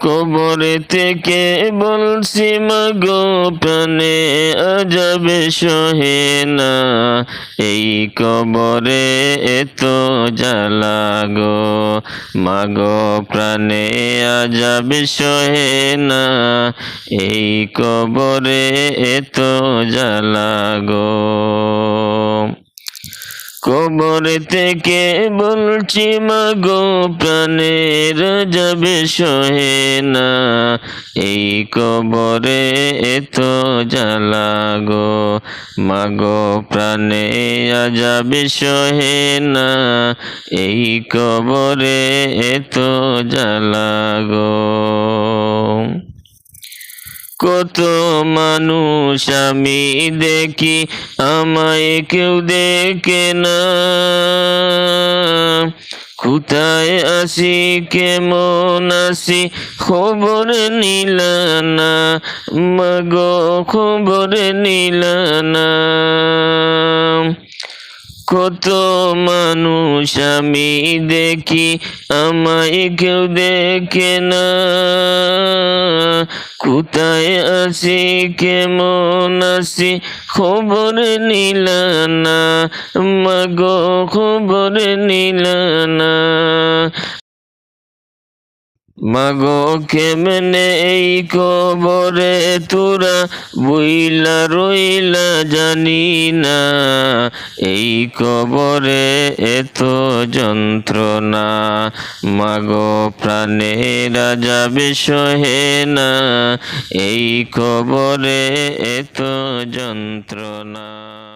কবরে থেকে বলছি, মাগো প্রাণে আজাবে সহে না। এই কবরে এত জ্বালা গো। মাগো প্রাণে আজাবে সহে না। এই কবরে এত জ্বালা গো। কবর থেকে বলছি মাগো প্রাণের যাবে সহে না। এই কবরে এত জ্বালা গো, মাগো প্রাণে যাবে সহে না। এই কবরে এত জ্বালা গো। কত মানুষ আমি দেখি, আমায় কেউ দেখে না। কোথায় আসি, কেমন আসি, খবর নিলানা মাগো, খবর নিলানা কত মানুষ আমি দেখি, আমায় কেউ দেখে না। কোথায় আছি, কেমন আছি, খবর নিল না। মগ, খবর নিল না। মাগো, কেমনে এই কবরে তোরা বইলা রইলা জানি না। এই কবরে এত যন্ত্রণা, মাগো, প্রাণেরা যাবে সহে না। এই কবরে এত যন্ত্রণা।